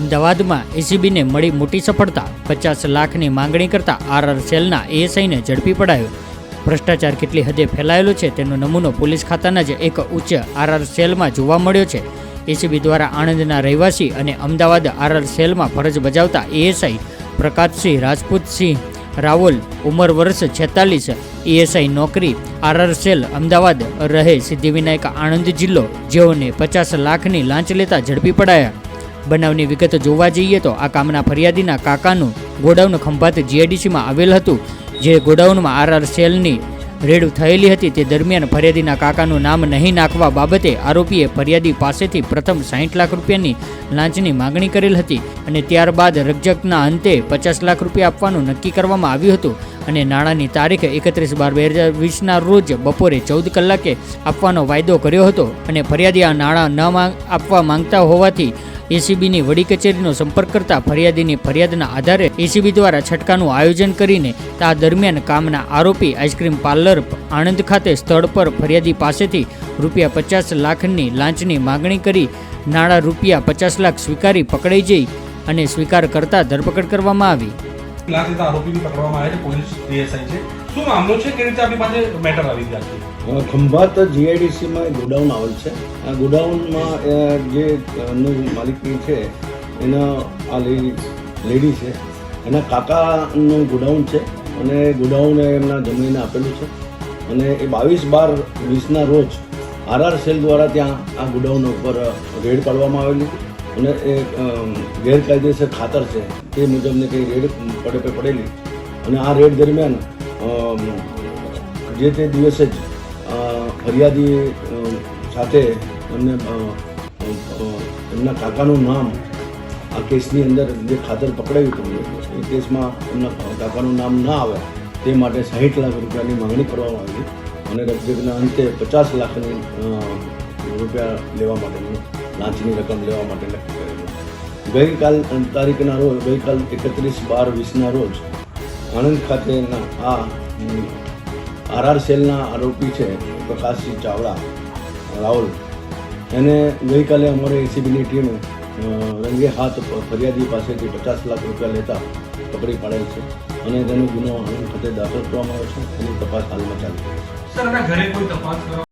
અમદાવાદમાં એસીબીને મળી મોટી સફળતા. પચાસ લાખની માંગણી કરતા આરઆર સેલના એએસઆઈને ઝડપી પડાયો. ભ્રષ્ટાચાર કેટલી હદે ફેલાયેલો છે તેનો નમૂનો પોલીસ ખાતાના જ એક ઉચ્ચ આરઆર સેલમાં જોવા મળ્યો છે. એસીબી દ્વારા આણંદના રહેવાસી અને અમદાવાદ આરઆર સેલમાં ફરજ બજાવતા એએસઆઈ પ્રકાશસિંહ રાજપૂતસિંહ રાવલ ઉંમર વર્ષ છેતાલીસ. એએસઆઈ નોકરી, આરઆર સેલ, અમદાવાદ રહે સિદ્ધિવિનાયક આણંદ જિલ્લો જેઓને પચાસ લાખની લાંચ લેતા ઝડપી પડાયા. બનાવની વિગત જોવા જઈએ તો આ કામના ફરિયાદીના કાકાનું ગોડાઉન ખંભાત જીઆઈડીસીમાં આવેલ હતું, જે ગોડાઉનમાં આરઆર સેલની રેડ થયેલી હતી. તે દરમિયાન ફરિયાદીના કાકાનું નામ નહીં નાખવા બાબતે આરોપીએ ફરિયાદી પાસેથી પ્રથમ સાહીઠ લાખ રૂપિયાની લાંચની માગણી કરેલ હતી અને ત્યારબાદ રકજકના અંતે પચાસ લાખ રૂપિયા આપવાનું નક્કી કરવામાં આવ્યું હતું અને નાણાંની તારીખ એકત્રીસ બાર બે હજાર વીસના રોજ બપોરે ચૌદ કલાકે આપવાનો વાયદો કર્યો હતો અને ફરિયાદી આ નાણાં ન આપવા માંગતા હોવાથી એસીબીની વડી કચેરીનો સંપર્ક કરતા ફરિયાદીની ફરિયાદના આધારે એસીબી દ્વારા છટકાનું આયોજન કરીને આ દરમિયાન કામના આરોપી આઈસ્ક્રીમ પાર્લર આણંદ ખાતે સ્થળ પર ફરિયાદી પાસેથી રૂપિયા પચાસ લાખની લાંચની માગણી કરી નાણાં રૂપિયા પચાસ લાખ સ્વીકારી પકડાઈ જઈ અને સ્વીકાર કરતા ધરપકડ કરવામાં આવી. લાખ લેતા આરોપીને પકડવામાં આવ્યા છે પોલીસ ડીએસઆઈ છે. શું મામલો છે? કે રીતે આપણી પાસે મેટર આવી ગયા છે? ખંભાત જીઆઈડીસીમાં ગોડાઉન આવેલ છે. આ ગોડાઉનમાં જે માલિકી છે, એના આ લેડી લેડી છે. એના કાકાનું ગોડાઉન છે અને ગોડાઉન એમના જમીને આપેલું છે. અને એ બાવીસ બાર વીસના રોજ આરઆર સેલ દ્વારા ત્યાં આ ગોડાઉન ઉપર રેડ પાડવામાં આવેલી. અને એ ગેરકાયદેસર ખાતર છે તે મુજબની કંઈ રેડ પડે પડેલી. અને આ રેડ દરમિયાન જે તે દિવસે જ ફરિયાદી સાથે એમને એમના કાકાનું નામ આ કેસની અંદર જે ખાતર પકડાયું હતું, એ કેસમાં એમના કાકાનું નામ ના આવે, તે માટે સાહીઠ લાખ રૂપિયાની માંગણી કરવામાં આવી. અને રકજકના અંતે પચાસ લાખની રૂપિયા લેવા માટેની લાંચની રકમ લેવા માટે નક્કી કરેલું. ગઈકાલ તારીખના રોજ, ગઈકાલ એકત્રીસ બાર વીસના રોજ આણંદ ખાતેના આ આરઆર સેલના આરોપી છે પ્રકાશસિંહ ચાવડા, રાહુલ. એને ગઈકાલે અમારે એસીબીની ટીમે રંગે હાથ ફરિયાદી પાસેથી પચાસ લાખ રૂપિયા લેતા પકડી પાડેલ છે અને તેનો ગુનો આણંદ ખાતે દાખલ કરવામાં આવ્યો છે. એની તપાસ હાલમાં ચાલી રહી છે.